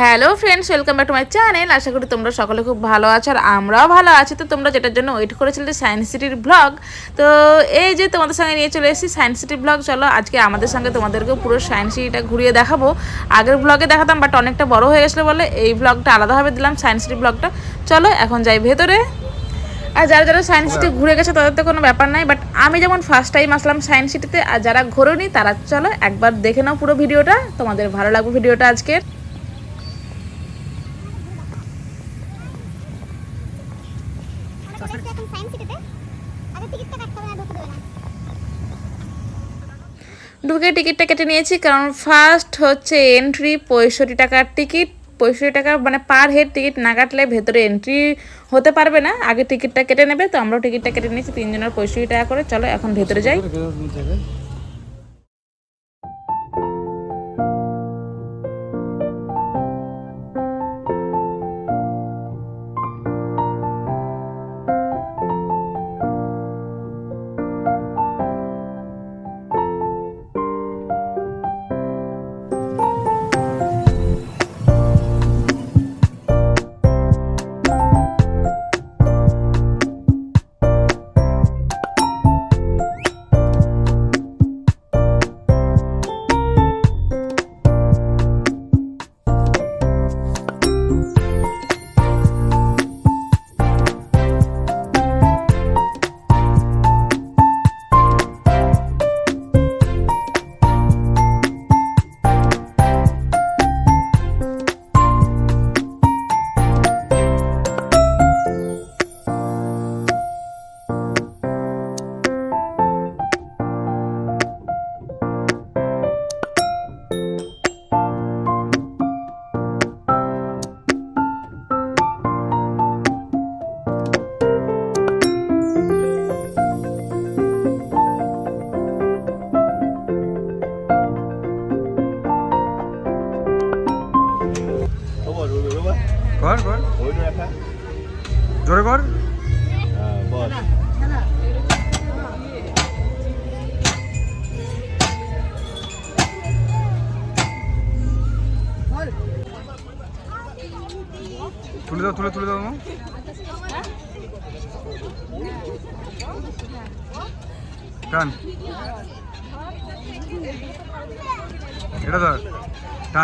Hello friends, welcome back to my channel. আশা করি তোমরা সকলে খুব ভালো আছো আর আমরাও ভালো আছি। তো তোমরা যেটার জন্য ওয়েট করেছিলে সায়েন্স সিটির ব্লগ। তো এই যে তোমাদের সঙ্গে নিয়ে চলে এসেছি সায়েন্স সিটির ব্লগ, চলো আজকে আমাদের সঙ্গে তোমাদেরকে পুরো সায়েন্স সিটিটা ঘুরিয়ে দেখাবো। আগের ব্লগে দেখাতাম, বাট অনেকটা বড় হয়ে গেছিল বলে এই ব্লগটা আলাদাভাবে দিলাম, সায়েন্স সিটি ব্লগটা। চলো এখন যাই ভেতরে। আর যারা যারা সায়েন্স সিটি ঘুরে গেছে, তাদের তো কোনো ব্যাপার নাই, বাট আমি যেমন ফার্স্ট টাইম আসলাম সায়েন্স সিটিতে, আর যারা ঘোরেনি, তারা চলো একবার দেখে নাও পুরো ভিডিওটা। তোমাদের ভালো লাগবে ভিডিওটা আজকের। ঢুকে টিকিটটা কেটে নিয়েছি, কারণ ফার্স্ট হচ্ছে এন্ট্রি পঁয়ষট্টি টাকার টিকিট। পঁয়ষট্টি টাকা মানে পার হেড টিকিট না কাটলে ভেতরে এন্ট্রি হতে পারবে না। আগে টিকিটটা কেটে নেবে, তো আমরাও টিকিটটা কেটে নিয়েছি, তিনজনের পঁয়ষট্টি টাকা করে। চলো এখন ভেতরে যাই।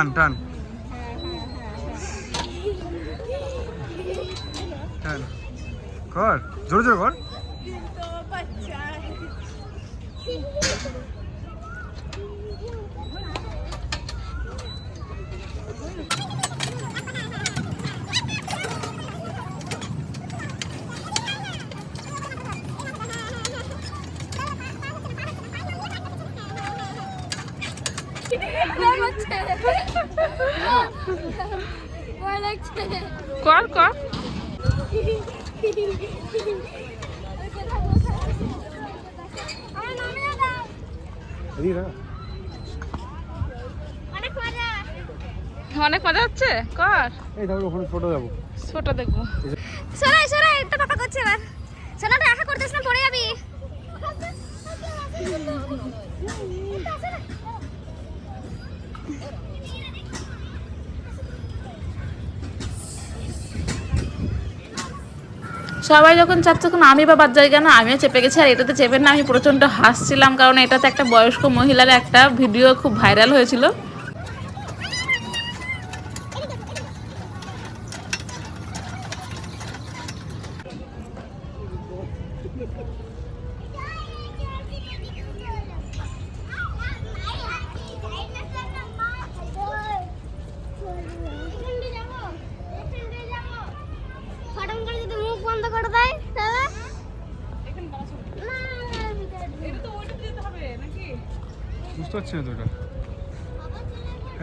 টান টান। টান। কর জোরে জোরে কর। কর কর। অনেক মজা হচ্ছে? কর। এই তারপরে ওখানে ফটো যাব। ছোট দেখব। সরাই সরাই একটা কথা করছে এবার। সোনাটা আশা করতেছ না পড়ে যাবি? সবাই যখন চাচ্ছে, তখন আমি বা বাদ যাই কেন আমিও চেপে গেছি। আর এটাতে চেপে না, আমি প্রচণ্ড হাসছিলাম, কারণ এটাতে একটা বয়স্ক মহিলার একটা ভিডিও খুব ভাইরাল হয়েছিল ফটম করে যদি মুখ বন্ধ করে দেয় তাহলে না, না, ভিতরে। বুঝতে পারছি না তো এটা।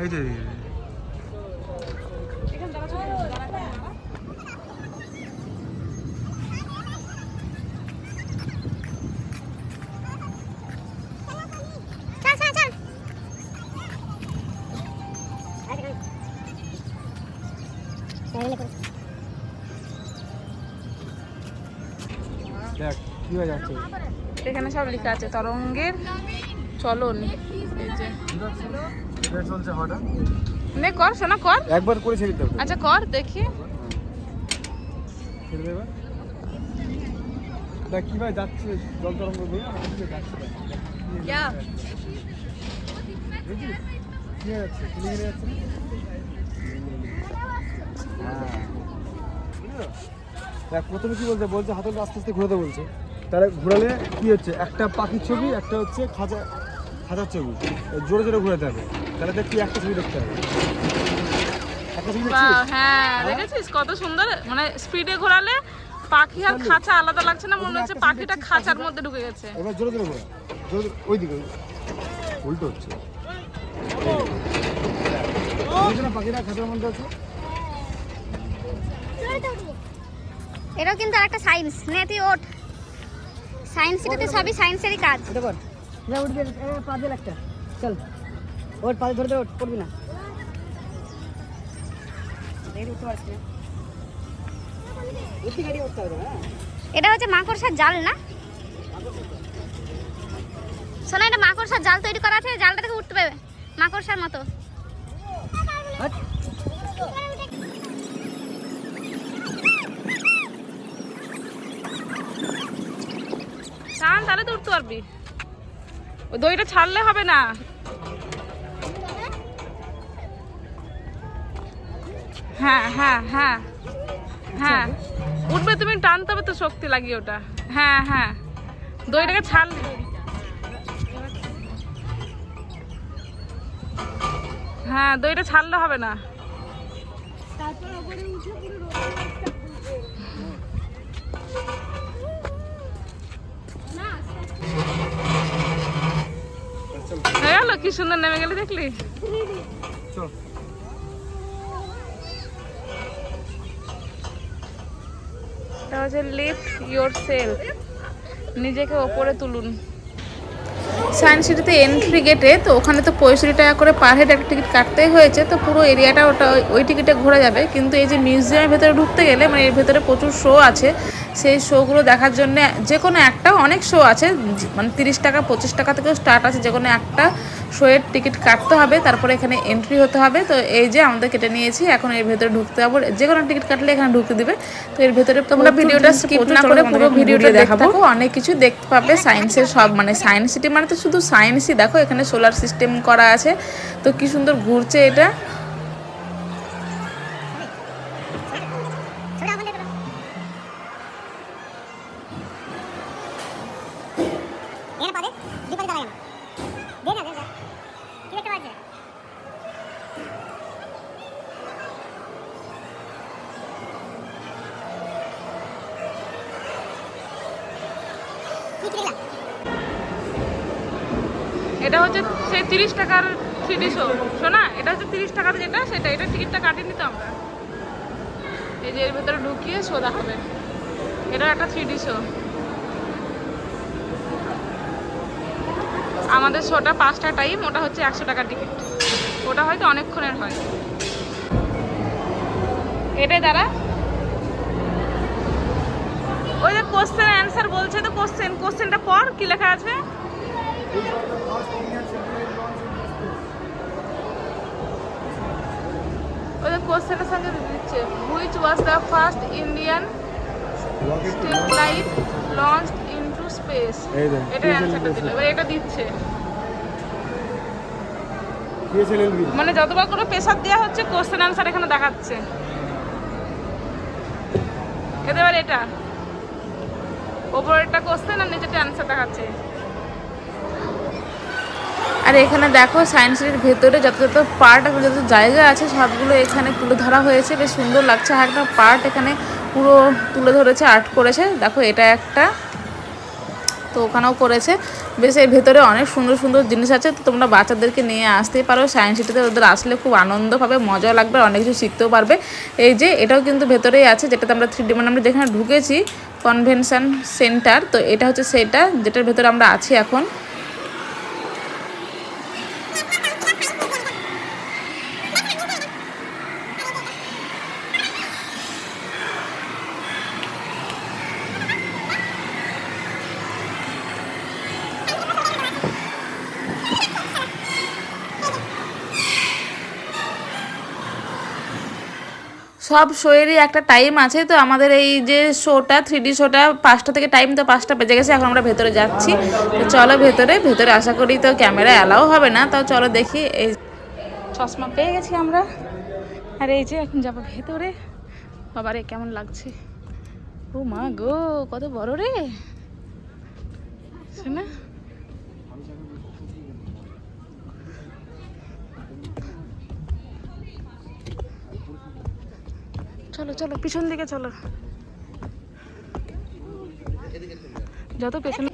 এই যে এই যে, এই যে। চল চল চল দেখ কি হয়ে যাচ্ছে? এখানে সব লেখা আছে তরঙ্গের চলন। এটা চলছে নে কর কর। একবার করে ছেড়ে দিতে আচ্ছা কর দেখি। ছেড়ে দেবে? দেখ কীভাবে যাচ্ছে জল তরঙ্গ দিয়ে আমার যাচ্ছে দেখ। কি হয়ে যাচ্ছে দেখ প্রথমে কি বলছে? বলছে হাতলটা আস্তে আস্তে ঘোরাতে বলছে। তাহলে ঘোরালে কি হচ্ছে? একটা পাখির ছবি একটা হচ্ছে খাঁচা খাঁচার ছবি জোরে জোরে ঘোরাতে হবে। তাহলে দেখ তুই একটা ছবি দেখতে হবে। একটা ছবি হ্যাঁ দেখেছিস? কত সুন্দর। মানে স্পিডে ঘোরালে পাখি আর খাঁচা আলাদা লাগছে না? মনে হচ্ছে পাখিটা খাঁচার মধ্যে ঢুকে গেছে। এবার জোরে জোরে ঘোরা। জোরে জোরে ওই দিকে উল্টো হচ্ছে। পাখিটা খাঁচার মধ্যে আছে। এটাও কিন্তু আরেকটা সায়েন্স নে তুই ওঠ। সায়েন্স সিটিতে সবই সায়েন্সেরই কাজ। যা উঠবি এ, পা দিয়ে একটা চল। পা ধরে ধরে ওঠ পড়বি না। হ্যাঁ? এটা হচ্ছে মাকড়সার জাল না? শোনা এটা মাকড়সার জাল তৈরি করা আছে জালটা থেকে উঠতে পারবে মাকড়সার মতো। তাহলে তো উঠতে পারবি। দইটা ছাড়লে হবে না। হ্যাঁ হ্যাঁ হ্যাঁ হ্যাঁ। উঠবে তুমি, টানতে হবে তো শক্তি লাগিয়ে ওটা। হ্যাঁ হ্যাঁ। দইটাকে ছাড় হ্যাঁ দইটা ছাড়লে হবে না। হয়ে গেল? কি সুন্দর নেমে গেলি দেখলি? লিফট ইয়োর সেলফ নিজেকে ওপরে তুলুন। সায়েন্স সিটিতে এন্ট্রি গেটে তো ওখানে তো পঁয়ষট্টি টাকা করে পার হেড একটা টিকিট কাটতেই হয়েছে তো পুরো এরিয়াটা ওটা ওই- ওই টিকিটে ঘোরা যাবে। কিন্তু এই যে মিউজিয়ামের ভেতরে ঢুকতে গেলে মানে এর ভেতরে প্রচুর শো আছে সেই শোগুলো দেখার জন্য যে কোনো একটা অনেক শো আছে মানে তিরিশ টাকা পঁচিশ টাকা থেকেও স্টার্ট আছে যে কোনো একটা শোয়ের টিকিট কাটতে হবে তারপরে এখানে এন্ট্রি হতে হবে। তো এই যে আমাদের কেটে নিয়েছি এখন এর ভেতরে ঢুকতে হবে যে কোনো টিকিট কাটলে এখানে ঢুকতে দিবে। তো এর ভেতরে তোমরা ভিডিওটা স্কিপ না করে পুরো ভিডিওটা দেখাবো। অনেক কিছু দেখতে পাবে। সায়েন্সের সব মানে সায়েন্স সিটি মানে তো শুধু সায়েন্সই দেখো এখানে সোলার সিস্টেম করা আছে। তো কি সুন্দর ঘুরছে এটা। এটা হচ্ছে সেই তিরিশ টাকার থ্রি শো শোনা এটা হচ্ছে তিরিশ টাকার যেটা, সেটা। এটা টিকিটটা কাটিয়ে তো আমরা। এই যে এর ভেতরে ঢুকিয়ে সোদা হবে। এটা একটা থ্রি শো আমাদের শোটা পাঁচটা টাইম ওটা হচ্ছে একশো টাকার টিকিট ওটা হয়তো অনেকক্ষণের হয়। এটাই দ্বারা ওই যে কোশ্চেন অ্যান্সার বলছে তো কোশ্চেন কোশ্চেনটা পর কি লেখা আছে? ওই যে কোশ্চেনের সঙ্গে দিচ্ছে which was the first Indian state flight launched into space এটা অ্যান্সারটা দিল এবার এটা দিচ্ছে। মানে যতবার করে প্রেসার দেওয়া হচ্ছে কোশ্চেন অ্যান্সার এখানে দেখাচ্ছে। এতে এবার এটা? ওপরেরটা কোশ্চেন আর নিচেটা অ্যান্সার দেখাচ্ছে। আর এখানে দেখো সায়েন্স সায়েন্সের ভেতরে যত যত পার্ট এখন যত জায়গা আছে সবগুলো এখানে তুলে ধরা হয়েছে। বেশ সুন্দর লাগছে। আর একটা পার্ট এখানে পুরো তুলে ধরেছে, আর্ট করেছে। দেখো, এটা একটা। তো ওখানেও করেছে। বেশ, এর ভেতরে অনেক সুন্দর সুন্দর জিনিস আছে। তো তোমরা বাচ্চাদেরকে নিয়ে আসতেই পারো। সায়েন্স সিটিতে ওদের আসলে খুব আনন্দ পাবে মজাও লাগবে অনেক কিছু শিখতেও পারবে। এই যে, এটাও কিন্তু ভেতরেই আছে। যেটাতে আমরা থ্রি ডি মানে আমরা যেখানে ঢুকেছি কনভেনশন সেন্টার তো এটা হচ্ছে সেটা, যেটার ভেতরে আমরা আছি এখন। সব শোয়েরই একটা টাইম আছে, তো আমাদের এই যে শোটা থ্রি ডি শোটা, পাঁচটা থেকে টাইম তো পাঁচটা বেজে গেছে, এখন আমরা ভেতরে যাচ্ছি। তো চলো ভেতরে ভেতরে আশা করি তো ক্যামেরা অ্যালাও হবে না তাও চলো দেখি এই চশমা পেয়ে গেছি আমরা। আর এই যে এখন যাব ভেতরে। বাবারে, কেমন লাগছে? ও মা গো, কত বড় রে। শোনা। চলো চলো পিছন দিকে চলো। যত পেছন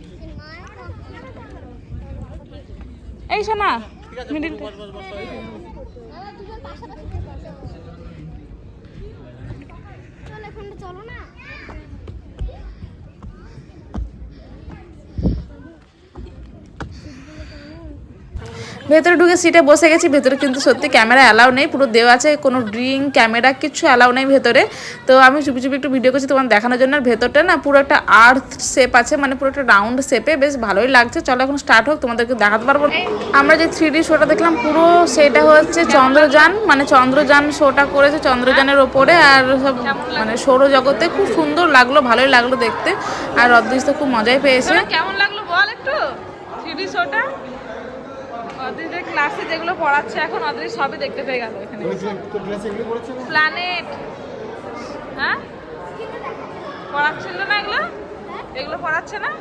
এই শোনা মিডিল চলো না। ভেতরে ঢুকে সিটে বসে গেছি, ভেতরে কিন্তু সত্যি ক্যামেরা অ্যালাউ নেই, পুরো দেওয়া আছে, কোনো ড্রিঙ্ক ক্যামেরা কিছু অ্যালাউ নেই ভেতরে। তো আমি চুপি চুপি একটু ভিডিও করছি তোমার দেখানোর জন্য। ভেতরটা না পুরো একটা আর্থ শেপ আছে মানে পুরো একটা রাউন্ড শেপে বেশ ভালোই লাগছে। চলো এখন স্টার্ট হোক, তোমাদেরকে দেখাতে পারব। আমরা যে থ্রি ডি শোটা দেখলাম, পুরো সেটা হচ্ছে চন্দ্রযান মানে চন্দ্রযান শোটা করেছে চন্দ্রযানের ওপরে। আর সব মানে সৌরজগতে খুব সুন্দর লাগল, ভালোই লাগল দেখতে। আর অদৃশ তো খুব মজাই পেয়েছে। কেমন লাগল বল একটু? অদৃশের ক্লাসে যেগুলো পড়াচ্ছে এখন ওদের সবই দেখতে পেয়ে গেল এখানে। প্ল্যানেট হ্যাঁ? পড়াচ্ছিল না এগুলো? এগুলো পড়াচ্ছে না?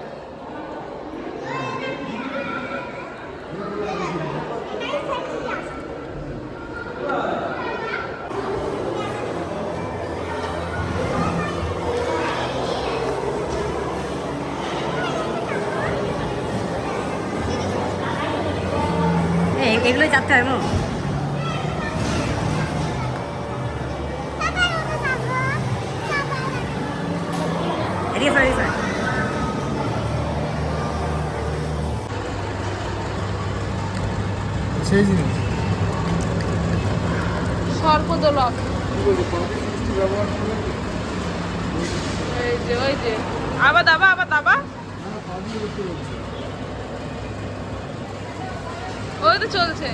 এগুলোই চাপতে হবে এদিকে সর এদিকে সর সেই জিনিস। সর্পদোলক। এই যে ওই যে। আবার দাবা আবার দাবা। ওই তো চলছে।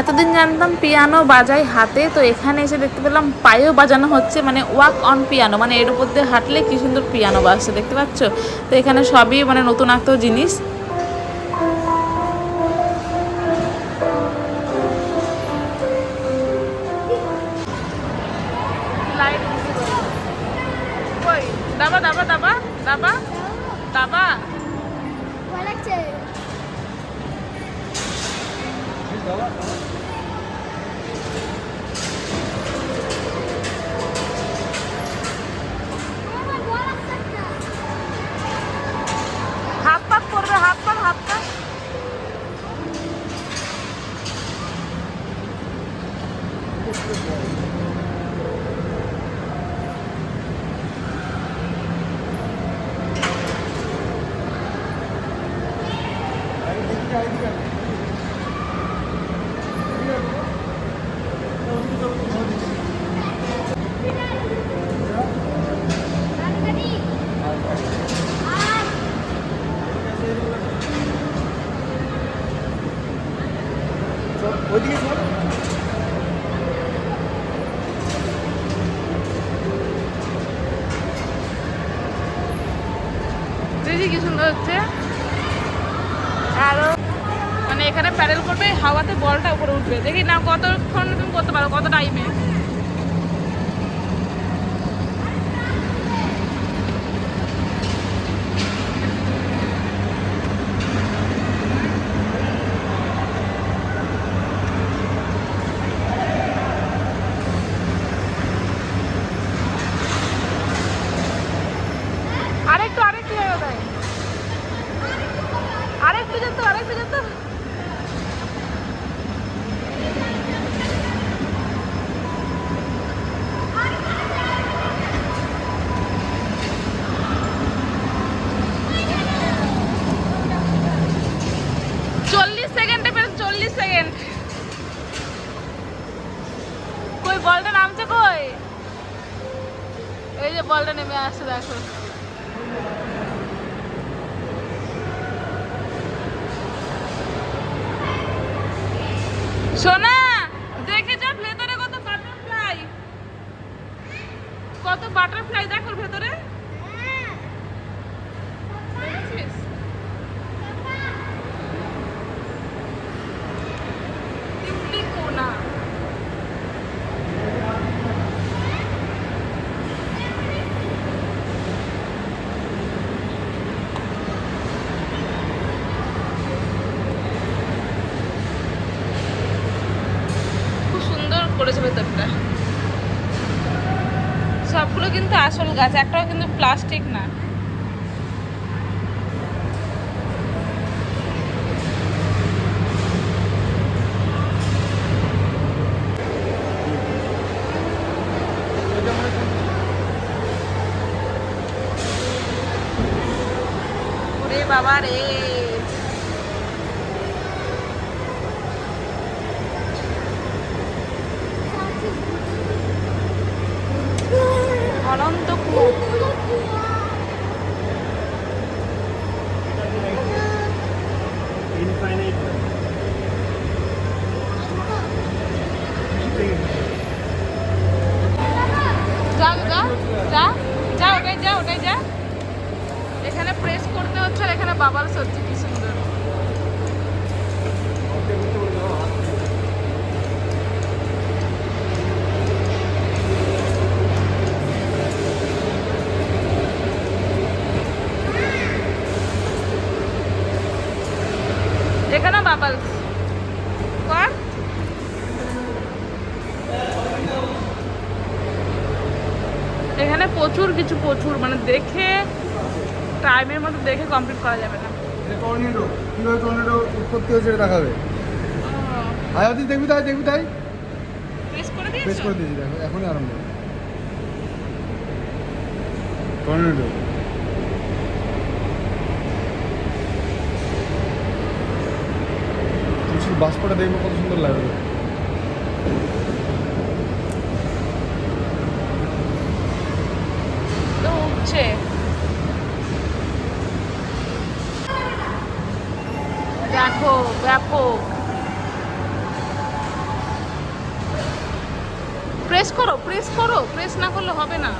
এতদিন জানতাম পিয়ানো বাজাই হাতে, তো এখানে এসে দেখতে পেলাম পায়েও বাজানো হচ্ছে মানে ওয়াক অন পিয়ানো মানে এর উপর দিয়ে হাঁটলে কি সুন্দর পিয়ানো বাজছে, দেখতে পাচ্ছ? তো এখানে সবই মানে নতুন একটা জিনিস। দাবা দাবা দাবা ভয় লাগছে আমার ভয় লাগছে একটা। হাত পাক করবে হাত পাক হাত পাক রানীবাড়ি। আর ওইদিকে চল দেখি কি সুন্দর হচ্ছে আরও মানে এখানে প্যাডেল করবে হাওয়াতে বলটা উপরে উঠবে দেখি না কতক্ষণ তুমি করতে পারো কত টাইমে আরেকটু যেত আরেকটু যেত চল্লিশ সেকেন্ডে পেরে চল্লিশ সেকেন্ড কই বলটা নামছে কই এই যে বলটা দেখো সোনা দেখে যা ভেতরে কত বাটারফ্লাই কত বাটারফ্লাই দেখো ওর ভেতরে দেখেছিস? তিতলি কোনা খুব সুন্দর করেছে ভেতরটা সবগুলো কিন্তু আসল গাছ একটাও কিন্তু প্লাস্টিক না। বাবার বাবা রে অনন্ত কূপ যা যা যা যা ওটাই যা ওটাই যা এখানে প্রেস করতে আর সত্যি কি সুন্দর। এখানে কর। এখানে প্রচুর কিছু প্রচুর মানে দেখে টাইমের মধ্যে দেখে কমপ্লিট করা যাবে না। টর্নেডো কীভাবে টর্নেডো উৎপত্তি হয়েছে দেখাবে? দেখবি তাই? দেখবি তাই? প্রেস করে বেশ দিয়েছ করে দিয়েছি দেখো এখনই আরম্ভ। টর্নেডো বাষ্পটা দেখব কত সুন্দর লাগবে তো উঠছে দেখো প্রেস করো প্রেস করো প্রেস না করলে হবে না।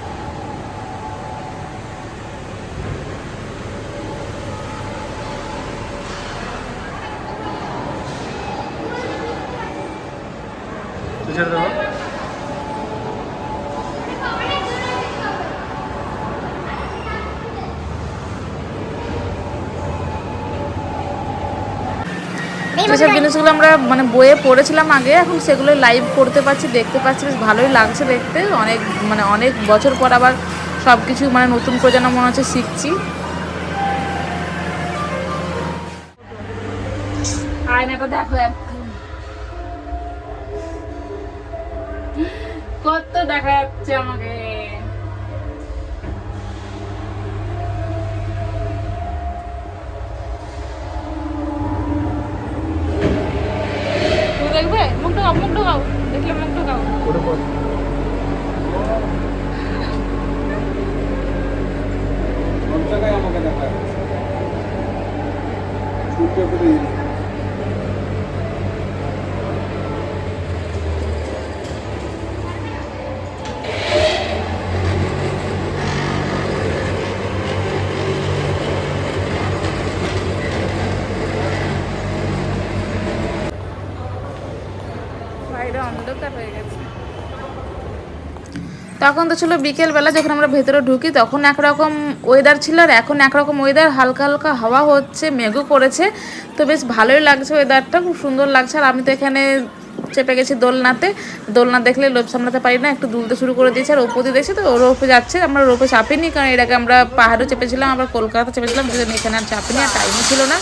যেসব জিনিসগুলো আমরা মানে বইয়ে পড়েছিলাম আগে, এখন সেগুলো লাইভ করতে পারছি, দেখতে পাচ্ছি, বেশ ভালোই লাগছে দেখতে। অনেক মানে অনেক বছর পর আবার সব কিছু মানে নতুন করে যেন মনে হচ্ছে শিখছি। দেখো কত দেখা যাচ্ছে আমাকে তুমি দেখবে মুখ ঢোকাও মুখ ঢোকাও দেখলে মুখ ঢোকাও ওটা পর সব জায়গায় আমাকে দেখা ছুটে করে বাইরে অন্ধকার হয়ে গেছে তখন তো ছিল বিকেলবেলা, যখন আমরা ভেতরে ঢুকি তখন একরকম ওয়েদার ছিল আর এখন একরকম ওয়েদার হালকা হালকা হাওয়া হচ্ছে, মেঘও করেছে। তো বেশ ভালোই লাগছে ওয়েদারটা খুব সুন্দর লাগছে। আর আমি তো এখানে চেপে গেছি দোলনাতে। দোলনা দেখলে লোভ সামলাতে পারি না, একটু দুলতে শুরু করে দিয়েছে আর ওপরে দেখছি তো ওপরে যাচ্ছে। আমরা রোপে চাপিনি, কারণ এর আগে আমরা পাহাড়ও চেপেছিলাম আবার কলকাতা চেপেছিলাম সেজন্য এখানে আর চাপিনি, আর টাইমও ছিল না।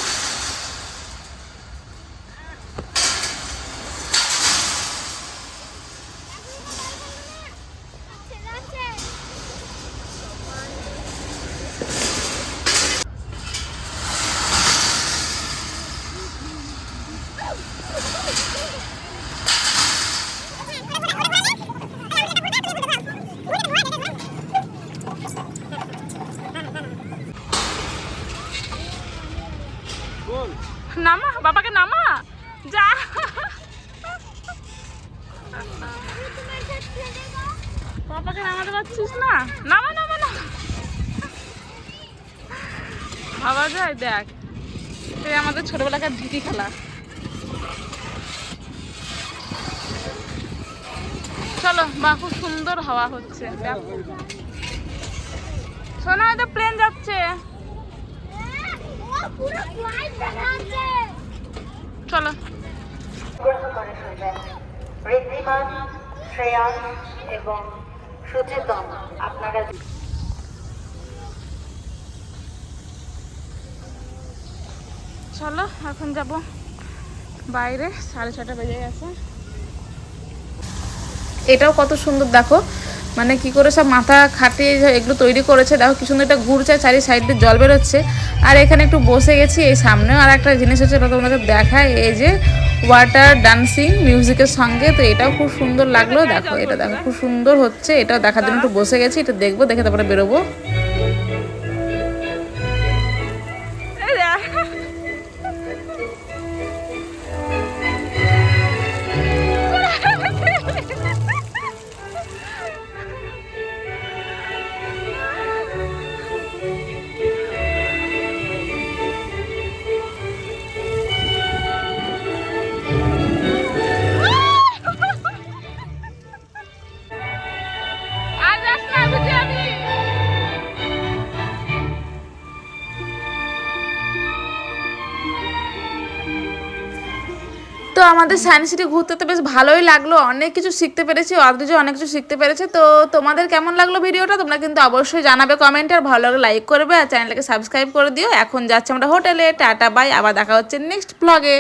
নামা, বাবাকে নামা। যা। বাবাকে নামাতে পারছিস না? নামা নামা না বাবা যায়, দেখ। এই আমাদের ছোটবেলাকার ঢিকি খেলা। চলো, বা খুব সুন্দর হাওয়া হচ্ছে। শোনা হয়তো প্লেন যাচ্ছে পুরো ফ্লাইট দেখা যাচ্ছে চলো। গ্রহণ করে শুনবেন ঋদ্ধিমান শ্রেয়াস এবং সুচেতন আপনারা চলো এখন যাব বাইরে। সাড়ে ছটা বেজে গেছে। এটাও কত সুন্দর দেখো। মানে কি করে সব মাথা খাটিয়ে এগুলো তৈরি করেছে, দেখো কি সুন্দর একটা ঘুরছে চারি সাইড দিয়ে জল বেরোচ্ছে। আর এখানে একটু বসে গেছি, এই সামনেও আর একটা জিনিস হচ্ছে এটা তোমাদের দেখায়, এই যে ওয়াটার ডান্সিং মিউজিকের সঙ্গে। তো এটাও খুব সুন্দর লাগল, দেখো, এটা দেখো, খুব সুন্দর হচ্ছে, এটাও দেখার জন্য একটু বসে গেছি, এটা দেখব, দেখে তারপরে বেরোবো। আমাদের সায়েন্স সিটি ঘুরতে তো বেশ ভালোই লাগল। অনেক কিছু শিখতে পেরেছি, অদ্রিজও অনেক কিছু শিখতে পেরেছে। তো তোমাদের কেমন লাগল ভিডিওটা? তোমরা কিন্তু অবশ্যই জানাবে কমেন্টে আর ভালো লাগলে লাইক করবে, আর চ্যানেলটাকে সাবস্ক্রাইব করে দিও। এখন যাচ্ছে আমরা হোটেলে। টাটা বাই আবার দেখা হচ্ছে নেক্সট ব্লগে